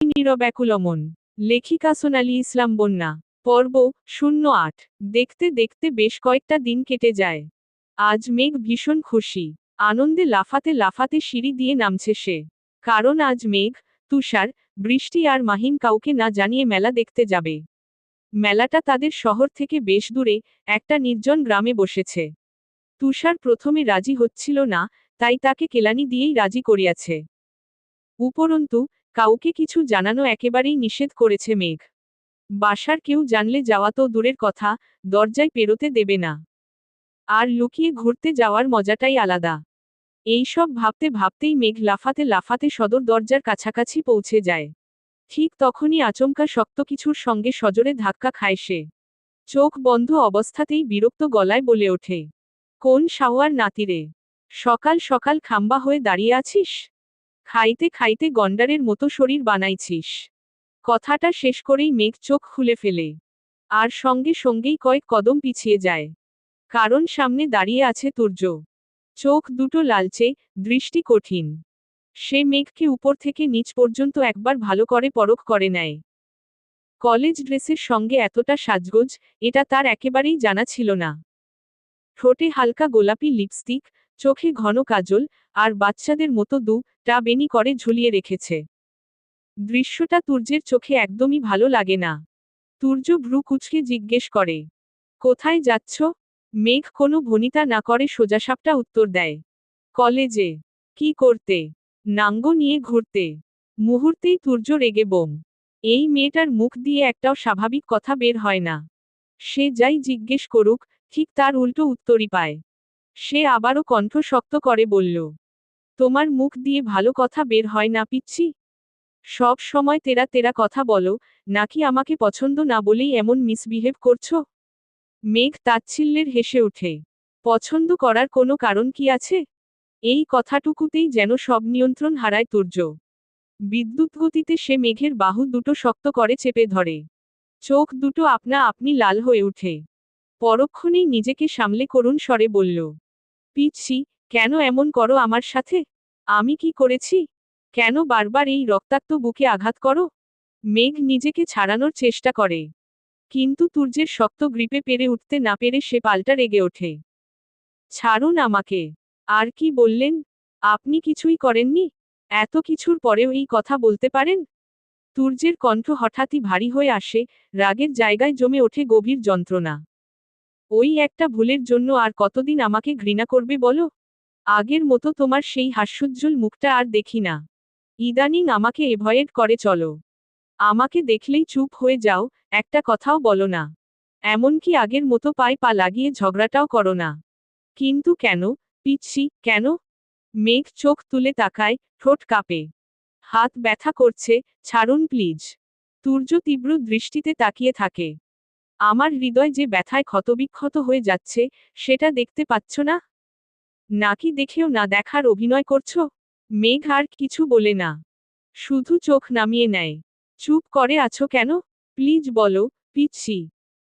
নীরব একুলমন লেখিকা সোনালী ইসলাম বন্যা, পর্ব শূন্য আট। দেখতে দেখতে বেশ কয়েকটা দিন কেটে যায়। আজ মেঘ ভীষণ খুশি। আনন্দে লাফাতে লাফাতে সিঁড়ি দিয়ে নামছে সে। কারণ আজ মেঘ, তুষার, বৃষ্টি আর মাহিম কাউকে না জানিয়ে মেলা দেখতে যাবে। মেলাটা তাদের শহর থেকে বেশ দূরে একটা নির্জন গ্রামে বসেছে। তুষার প্রথমে রাজি হচ্ছিল না, তাই তাকে কেলানি দিয়েই রাজি করিয়াছে। উপরন্তু কাউকে কিছু জানানো একেবারেই নিষেধ করেছে মেঘ। বাসার কেউ জানলে যাওয়া তো দূরের কথা, দরজায় পেরোতে দেবে না। আর লুকিয়ে ঘুরতে যাওয়ার মজাটাই আলাদা। এইসব ভাবতে ভাবতেই মেঘ লাফাতে লাফাতে সদর দরজার কাছাকাছি পৌঁছে যায়। ঠিক তখনই আচমকা শক্ত কিছুর সঙ্গে সজোরে ধাক্কা খায় সে। চোখ বন্ধ অবস্থাতেই বিরক্ত গলায় বলে ওঠে, কোন সাওয়ার নাতিরে? সকাল সকাল খাম্বা হয়ে দাঁড়িয়ে আছিস? খাইতে খাইতে গন্ডারের মতো শরীর বানাইছিস। কথাটা শেষ করেই মেঘ চোখ খুলে ফেলে। আর সঙ্গে সঙ্গেই কয়েক কদম পিছিয়ে যায়। কারণ সামনে দাঁড়িয়ে আছে তুর্য। চোখ দুটো লালচে, দৃষ্টি কঠিন। সে মেঘকে উপর থেকে নিচ পর্যন্ত একবার ভালো করে পরখ করে নেয়। কলেজ ড্রেসের সঙ্গে এতটা সাজগোজ, এটা তার একেবারেই জানা ছিল না। ঠোঁটে হালকা গোলাপি লিপস্টিক, চোখে ঘন কাজল আর বাচ্চাদের মতো দু টা বেনি করে ঝুলিয়ে রেখেছে। দৃশ্যটা তুর্যের চোখে একদমই ভালো লাগে না। তুর্য ভ্রু কুচকে জিজ্ঞেস করে, কোথায় যাচ্ছ? মেঘ কোনো ভনিতা না করে সোজাসাপটা উত্তর দেয়, কলেজে। কি করতে? নাঙ্গ নিয়ে ঘুরতে। মুহূর্তেই তুর্য রেগে বোম। এই মেয়েটার মুখ দিয়ে একটাও স্বাভাবিক কথা বের হয় না। সে যাই জিজ্ঞেস করুক, ঠিক তার উল্টো উত্তরই পায়। সে আবারও কণ্ঠ শক্ত করে বলল তোমার মুখ দিয়ে ভালো কথা বের হয় না পিচ্ছি সব সময় তেরা তেরা কথা বলো, নাকি আমাকে পছন্দ না বলেই এমন মিসবিহেভ করছ? মেঘ তাচ্ছিল্যের হেসে ওঠে। পছন্দ করার কোনো কারণ কি আছে? এই কথাটুকুতেই যেন সব নিয়ন্ত্রণ হারায় তুর্য। বিদ্যুৎ গতিতে সে মেঘের বাহু দুটো শক্ত করে চেপে ধরে। চোখ দুটো আপনা আপনি লাল হয়ে ওঠে। পরক্ষণেই নিজেকে সামলে করুণ স্বরে বলল পিচ্ছি কেন এমন করো আমার সাথে? আমি কি করেছি? কেন বারবার এই রক্তাক্ত বুকে আঘাত করো? মেঘ নিজেকে ছাড়ানোর চেষ্টা করে। কিন্তু তুর্যের শক্ত গ্রিপে পেরে উঠতে না পেরে সে পাল্টা রেগে ওঠে। ছাড়ুন আমাকে। আর কি বললেন? আপনি কিছুই করেননি? এত কিছুর পরেও এই কথা বলতে পারেন? তুর্যের কণ্ঠ হঠাৎই ভারী হয়ে আসে, রাগের জায়গায় জমে ওঠে গভীর যন্ত্রণা। ওই একটা ভুলের জন্য আর কতদিন আমাকে ঘৃণা করবে বলো? আগের মতো তোমার সেই হাস্যোজ্জ্বল মুখটা আর দেখি না। ইদানিং আমাকে এভয়েড করে চলো। আমাকে দেখলেই চুপ হয়ে যাও, একটা কথাও বলো না। এমনকি আগের মতো পায়ে পা লাগিয়ে ঝগড়াটাও করো না। কিন্তু কেন, পিচ্ছি, কেন? মেঘ চোখ তুলে তাকায়, ঠোঁট কাঁপে। হাত ব্যথা করছে, ছাড়ুন প্লিজ। তুর্য তীব্র দৃষ্টিতে তাকিয়ে থাকে। আমার হৃদয় যে ব্যথায় ক্ষতবিক্ষত হয়ে যাচ্ছে, সেটা দেখতে পাচ্ছ না? নাকি দেখেও না দেখার অভিনয় করছ? মেঘ আর কিছু বলে না। শুধু চোখ নামিয়ে নেয়। চুপ করে আছো কেন? প্লিজ বলো, পিচ্ছি।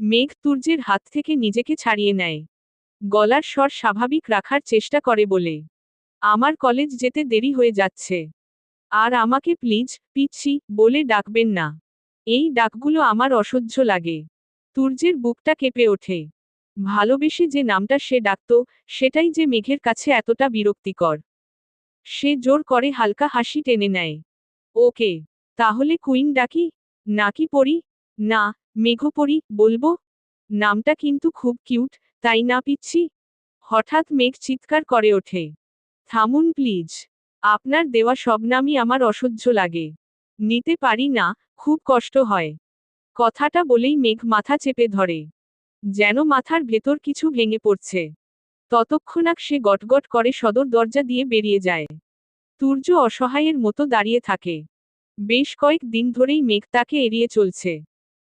মেঘ তুর্যের হাত থেকে নিজেকে ছাড়িয়ে নেয়। গলার স্বর স্বাভাবিক রাখার চেষ্টা করে বলে, আমার কলেজ যেতে দেরি হয়ে যাচ্ছে। আর আমাকে প্লিজ, পিচ্ছি, বলে ডাকবেন না। এই ডাকগুলো আমার অসহ্য লাগে। তুর্যের বুকটা কেঁপে ওঠে। ভালোবেসে যে নামটা সে ডাকত, সেটাই যে মেঘের কাছে এতটা বিরক্তিকর। সে জোর করে হালকা হাসি টেনে নেয়। ওকে, তাহলে কুইন ডাকি? নাকি পড়ি না মেঘপরি বলব? নামটা কিন্তু খুব কিউট, তাই না পিচ্ছি? হঠাৎ মেঘ চিৎকার করে ওঠে। থামুন প্লিজ। আপনার দেওয়া সব নামই আমার অসহ্য লাগে। নিতে পারি না, খুব কষ্ট হয়। কথাটা বলেই মেঘ মাথা চেপে ধরে। যেন মাথার ভেতর কিছু ভেঙে পড়ছে। ততক্ষণাক সে গটগট করে সদর দরজা দিয়ে বেরিয়ে যায়। তুর্য অসহায়ের মতো দাঁড়িয়ে থাকে। বেশ কয়েক দিন ধরেই মেঘ তাকে এড়িয়ে চলছে।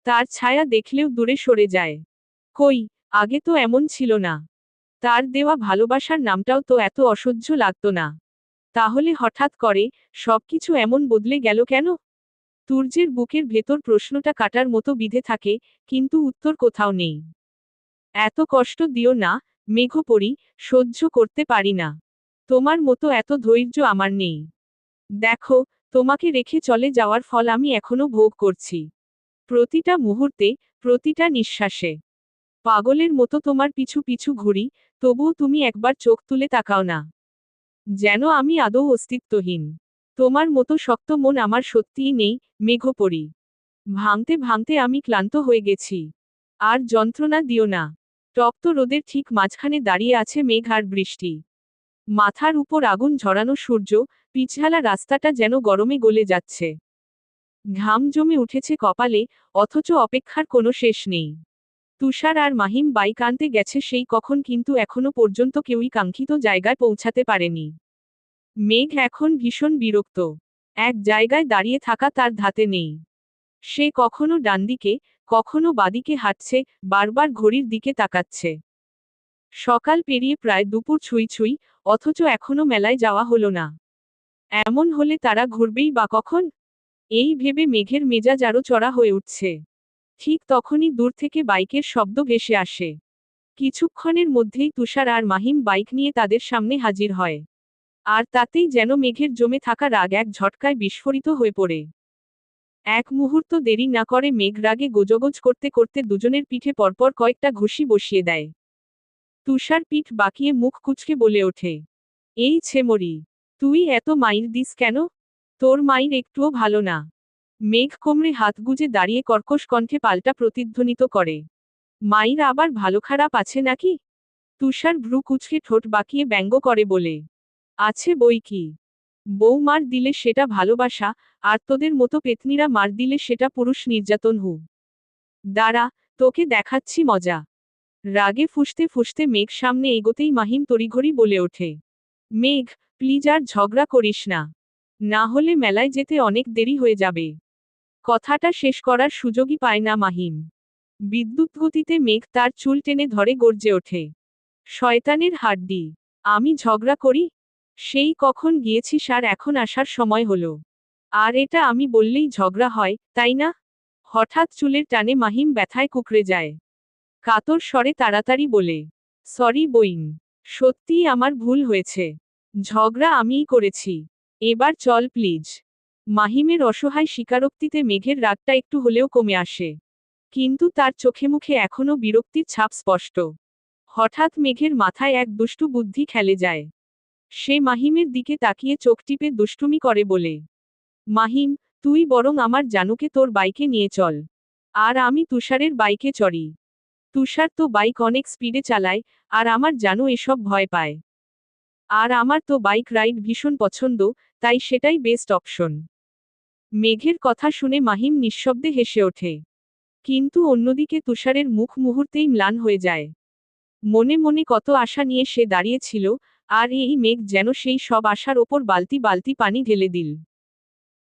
তার ছায়া দেখলেও দূরে সরে যায়। কই, আগে তো এমন ছিল না। তার দেওয়া ভালোবাসার নামটাও তো এত অসহ্য লাগত না। তাহলে হঠাৎ করে সবকিছু এমন বদলে গেল কেন? তুর্যের বুকের ভেতর প্রশ্নটা কাটার মতো বিধে থাকে, কিন্তু উত্তর কোথাও নেই। এত কষ্ট দিও না, মেঘপরি, সহ্য করতে পারি না। তোমার মতো এত ধৈর্য আমার নেই। দেখো, তোমাকে রেখে চলে যাওয়ার ফল আমি এখনও ভোগ করছি। প্রতিটা মুহূর্তে, প্রতিটা নিঃশ্বাসে। পাগলের মতো তোমার পিছু পিছু ঘুরি, তবুও তুমি একবার চোখ তুলে তাকাও না। যেন আমি আদৌ অস্তিত্বহীন। তোমার মতো শক্ত মন আমার সত্যিই নেই, মেঘপরি। ভাঙতে ভাঙতে আমি ক্লান্ত হয়ে গেছি। আর যন্ত্রণা দিও না। তপ্ত রোদের ঠিক মাঝখানে দাঁড়িয়ে আছে মেঘ আর বৃষ্টি। মাথার উপর আগুন ঝরানো সূর্য, পিছালা রাস্তাটা যেন গরমে গলে যাচ্ছে। ঘাম জমে উঠেছে কপালে, অথচ অপেক্ষার কোনো শেষ নেই। তুষার আর মাহিম বাইক আনতে গেছে সেই কখন কিন্তু এখনও পর্যন্ত কেউই কাঙ্ক্ষিত জায়গায় পৌঁছাতে পারেনি। মেঘ এখন ভীষণ বিরক্ত। এক জায়গায় দাঁড়িয়ে থাকা তার ধাতে নেই। সে কখনো ডানদিকে কখনো বাদিকে হাঁটছে, বারবার ঘড়ির দিকে তাকাচ্ছে। সকাল পেরিয়ে প্রায় দুপুর ছুঁই ছুঁই, অথচ এখনও মেলায় যাওয়া হলো না। এমন হলে তারা ঘুরবেই বা কখন? এই ভেবে মেঘের মেজাজ আরও চড়া হয়ে উঠছে। ঠিক তখনই দূর থেকে বাইকের শব্দ ভেসে আসে। কিছুক্ষণের মধ্যেই তুষার আর মাহিম বাইক নিয়ে তাদের সামনে হাজির হয়। আর তাতেই যেন মেঘের জমে থাকা রাগ এক ঝটকায় বিস্ফোরিত হয়ে পড়ে। এক মুহূর্ত দেরি না করে মেঘ রাগে গোজগোজ করতে করতে দুজনের পিঠে পরপর কয়েকটা ঘুষি বসিয়ে দেয়। তুষার পিঠ বাকিয়ে মুখ কুচকে বলে ওঠে, এই ছেমরি, তুই এত মাইর দিস কেন? তোর মাইর একটুও ভালো না। মেঘ কোমরে হাত গুজে দাঁড়িয়ে কর্কশ কণ্ঠে পাল্টা প্রতিধ্বনিত করে, মাইর আবার ভালো খারাপ আছে নাকি? তুষার ভ্রু কুচকে ঠোঁট বাঁকিয়ে ব্যঙ্গ করে বলে, আছে বই কি? বউ মার দিলে সেটা ভালোবাসা, আর তোদের মতো পেতনিরা মার দিলে সেটা পুরুষ নির্যাতন হু। দাঁড়া, তোকে দেখাচ্ছি মজা। রাগে ফুসতে ফুসতে মেঘ সামনে এগোতেই মাহিম তড়িঘড়ি বলে ওঠে। মেঘ, প্লিজ আর ঝগড়া করিস না। না হলে মেলায় যেতে অনেক দেরি হয়ে যাবে। কথাটা শেষ করার সুযোগই পায় না মাহিম। বিদ্যুৎ গতিতে মেঘ তার চুল টেনে ধরে গর্জে ওঠে। শয়তানের হাড্ডি। আমি ঝগড়া করি সেই কখন গিয়েছিস আর এখন আসার সময় হলো। আর এটা আমি বললেই ঝগড়া হয়, তাই না? হঠাৎ চুলের টানে মাহিম ব্যথায় কুকড়ে যায়। কাতর স্বরে তাড়াতাড়ি বলে, সরি বইন, সত্যিই আমার ভুল হয়েছে। ঝগড়া আমিই করেছি। এবার চল প্লিজ মাহিমের অসহায় স্বীকারোক্তিতে মেঘের রাগটা একটু হলেও কমে আসে। কিন্তু তার চোখে মুখে এখনও বিরক্তির ছাপ স্পষ্ট। হঠাৎ মেঘের মাথায় এক দুষ্টু বুদ্ধি খেলে যায়। সে মাহিমের দিকে তাকিয়ে চোখ টিপে দুষ্টুমি করে বলে, মাহিম, তুই বরং আমার জানুকে তোর বাইকে নিয়ে চল। আর আমি তুষারের বাইকে চড়ি। তুষার তো বাইক অনেক স্পিডে চালায়, আর আমার জানু এসব ভয় পায়। আর আমার তো বাইক রাইড ভীষণ পছন্দ, তাই সেটাই বেস্ট অপশন মেঘের কথা শুনে মাহিম নিঃশব্দে হেসে ওঠে। কিন্তু অন্যদিকে তুষারের মুখ মুহূর্তেই ম্লান হয়ে যায়। মনে মনে কত আশা নিয়ে সে দাঁড়িয়েছিল আর এই মেঘ যেন সেই সব আশার ওপর বালতি বালতি পানি ঢেলে দিল।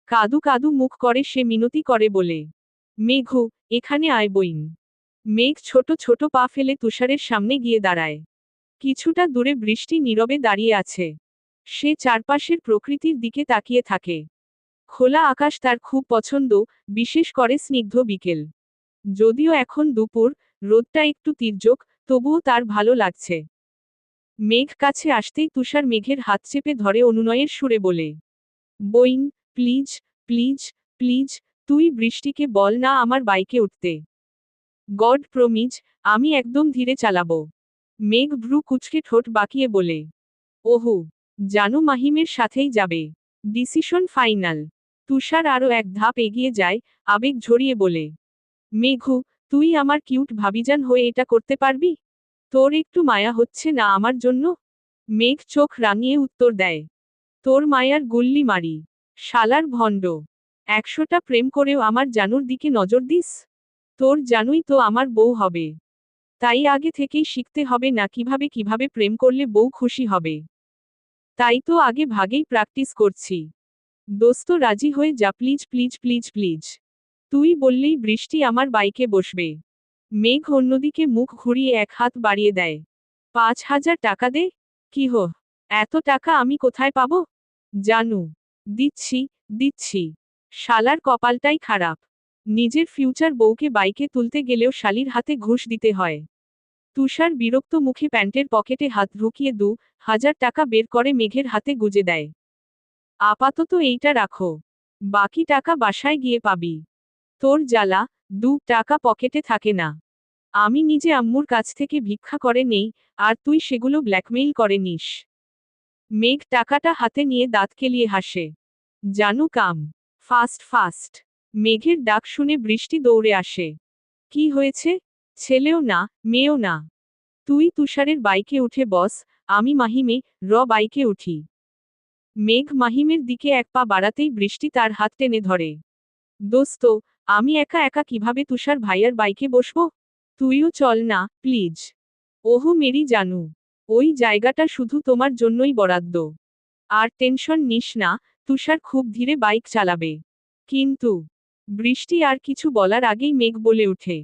কাদু কাদু মুখ করে সে মিনতি করে বলে, মেঘু, এখানে আয় বইন। মেঘ ছোট ছোট পা ফেলে তুষারের সামনে গিয়ে দাঁড়ায়। কিছুটা দূরে বৃষ্টি নীরবে দাঁড়িয়ে আছে। সে চারপাশের প্রকৃতির দিকে তাকিয়ে থাকে। খোলা আকাশ তার খুব পছন্দ, বিশেষ করে স্নিগ্ধ বিকেল। যদিও এখন দুপুর, রোদটা একটু তির্যক, তবুও তার ভালো লাগছে। মেঘ কাছে আসতেই তুষার মেঘের হাত চেপে ধরে অনুনয়ের সুরে বলে বইন প্লিজ প্লিজ প্লিজ, তুই বৃষ্টিকে বল না আমার বাইকে উঠতে। গড প্রমিজ, আমি একদম ধীরে চালাবো মেঘ ভ্রু কুচকে ঠোঁট বাঁকিয়ে বলে, ওহু, জানু মাহিমের সাথেই যাবে। ডিসিশন ফাইনাল তুষার আরও এক ধাপ এগিয়ে যায়, আবেগ ঝরিয়ে বলে, মেঘু, তুই আমার কিউট ভাবিজান হয়ে এটা করতে পারবি? তোর একটু মায়া হচ্ছে না আমার জন্য? মেঘ চোখ রাঙিয়ে উত্তর দেয়। তোর মায়ার গুল্লি মারি। শালার ভণ্ড। একশোটা প্রেম করেও আমার জানুর দিকে নজর দিস? তোর জানুই তো আমার বউ হবে। তাই আগে থেকেই শিখতে হবে না কীভাবে কীভাবে প্রেম করলে বউ খুশি হবে। তাই তো আগে ভাগেই প্র্যাকটিস করছি। দোস্ত রাজি হয়ে যা, প্লিজ প্লিজ প্লিজ প্লিজ। তুই বললেই বৃষ্টি আমার বাইকে বসবে। মেঘ অন্যদিকে মুখ ঘুরিয়ে এক হাত বাড়িয়ে দেয়। পাঁচ হাজার টাকা দে। কি হো? এত টাকা আমি কোথায় পাব? জানু। দিচ্ছি দিচ্ছি। শালার কপালটাই খারাপ। নিজের ফিউচার বউকে বাইকে তুলতে গেলেও শালির হাতে ঘুষ দিতে হয়। তুষার বিরক্ত মুখে প্যান্টের পকেটে হাত ঢুকিয়ে দু হাজার টাকা বের করে মেঘের হাতে গুজে দেয়। আপাতত এইটা রাখো। বাকি টাকা বাসায় গিয়ে পাবি। তোর জ্বালা দু টাকা পকেটে থাকে না। আমি নিজে আম্মুর কাছ থেকে ভিক্ষা করে নেই, আর তুই সেগুলো ব্ল্যাকমেইল করে নিস। মেঘ টাকাটা হাতে নিয়ে দাঁত কেলিয়ে হাসে। জানু কাম। Fast fast. মেঘের ডাক শুনে বৃষ্টি দৌড়ে আসে। কি হয়েছে? ছেলেও না, মেয়েও না। তুই তুষারের বাইকে উঠে বস, আমি মাহিমে, র বাইকে উঠি। মেঘ মাহিমের দিকে এক পা বাড়াতেই বৃষ্টি তার হাত টেনে ধরে। দোস্ত আমি একা একা কীভাবে তুষার ভাইয়ার বাইকে বসবো? তুইও চল না, প্লিজ। ওহো, মেরি জানু। ওই জায়গাটা শুধু তোমার জন্যই বরাদ্দ। আর টেনশন নিস না, তুষার খুব ধীরে বাইক চালাবে। কিন্তু বৃষ্টি আর কিছু বলার আগেই মেঘ বলে উঠে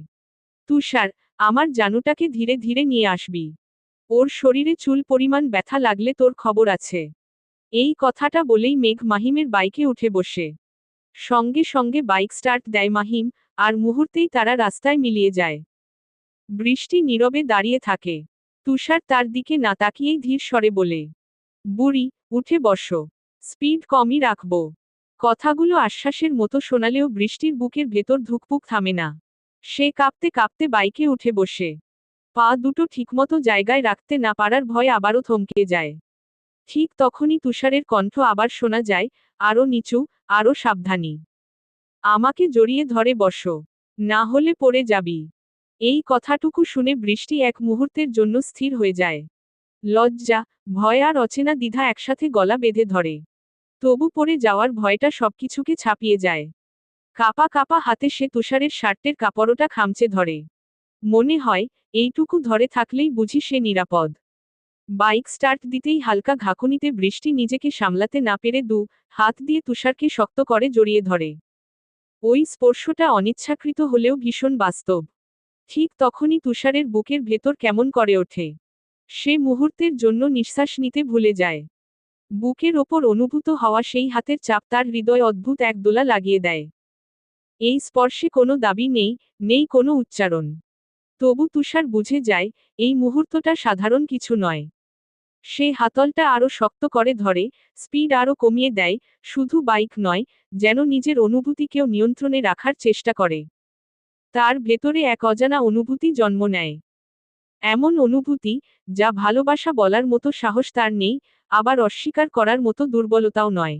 তুষার, আমার জানুটাকে ধীরে ধীরে নিয়ে আসবি। ওর শরীরে চুল পরিমাণ ব্যথা লাগলে তোর খবর আছে। এই কথাটা বলেই মেঘ মাহিমের বাইকে উঠে বসে। সঙ্গে সঙ্গে বাইক স্টার্ট দেয় মাহিম, আর মুহূর্তেই তারা রাস্তায় মিলিয়ে যায়। বৃষ্টি নীরবে দাঁড়িয়ে থাকে। তুষার তার দিকে না তাকিয়েই ধীর স্বরে বলে, বুড়ি, উঠে বসো। স্পিড কমই রাখব। কথাগুলো আশ্বাসের মতো শোনালেও বৃষ্টির বুকের ভেতর ধুকপুক থামে না। সে কাঁপতে কাঁপতে বাইকে উঠে বসে। পা দুটো ঠিকমতো জায়গায় রাখতে না পারার ভয় আবারও থমকে যায়। ঠিক তখনই তুষারের কণ্ঠ আবার শোনা যায় আরও নিচু আরও সাবধানী। আমাকে জড়িয়ে ধরে বসো, না হলে পড়ে যাবি। এই কথাটুকু শুনে বৃষ্টি এক মুহূর্তের জন্য স্থির হয়ে যায়। লজ্জা, ভয় আর অচেনা দ্বিধা একসাথে গলা বেঁধে ধরে। তবু পড়ে যাওয়ার ভয়টা সবকিছুকে ছাপিয়ে যায়। কাপা কাপা হাতে সে তুষারের শার্টের কাপড়টা খামচে ধরে। মনে হয়, এইটুকু ধরে থাকলেই বুঝি সে নিরাপদ। বাইক স্টার্ট দিতেই হালকা ঘাকুনিতে বৃষ্টি নিজেকে সামলাতে না পেরে দু হাত দিয়ে তুষারকে শক্ত করে জড়িয়ে ধরে। ওই স্পর্শটা অনিচ্ছাকৃত হলেও ভীষণ বাস্তব। ঠিক তখনই তুষারের বুকের ভেতর কেমন করে ওঠে। সে মুহূর্তের জন্য নিঃশ্বাস নিতে ভুলে যায়। বুকের ওপর অনুভূত হওয়া সেই হাতের চাপ তার হৃদয় অদ্ভুত এক দোলা লাগিয়ে দেয়। এই স্পর্শে কোনো দাবি নেই নেই কোনো উচ্চারণ। তবু তুষার বুঝে যায়, এই মুহূর্তটা সাধারণ কিছু নয়। সে হাতলটা আরও শক্ত করে ধরে, স্পিড আরও কমিয়ে দেয়, শুধু বাইক নয়, যেন নিজের অনুভূতিকেও নিয়ন্ত্রণে রাখার চেষ্টা করে। তার ভেতরে এক অজানা অনুভূতি জন্ম নেয়। এমন অনুভূতি, যা ভালোবাসা বলার মতো সাহস তার নেই, আবার অস্বীকার করার মতো দুর্বলতাও নয়।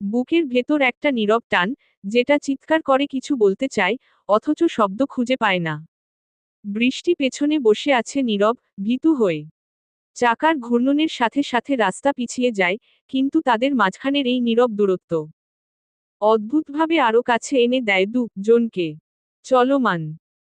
বুকের ভেতর একটা নীরব টান, যেটা চিৎকার করে কিছু বলতে চায়, অথচ শব্দ খুঁজে পায় না। বৃষ্টি পেছনে বসে আছে নীরব, ভীতু হয়ে। চাকার ঘূর্ণনের সাথে সাথে রাস্তা পিছিয়ে যায়, কিন্তু তাদের মাঝখানের এই নীরব দূরত্ব। অদ্ভুতভাবে আরও কাছে এনে দেয় দু জনকে চলমান।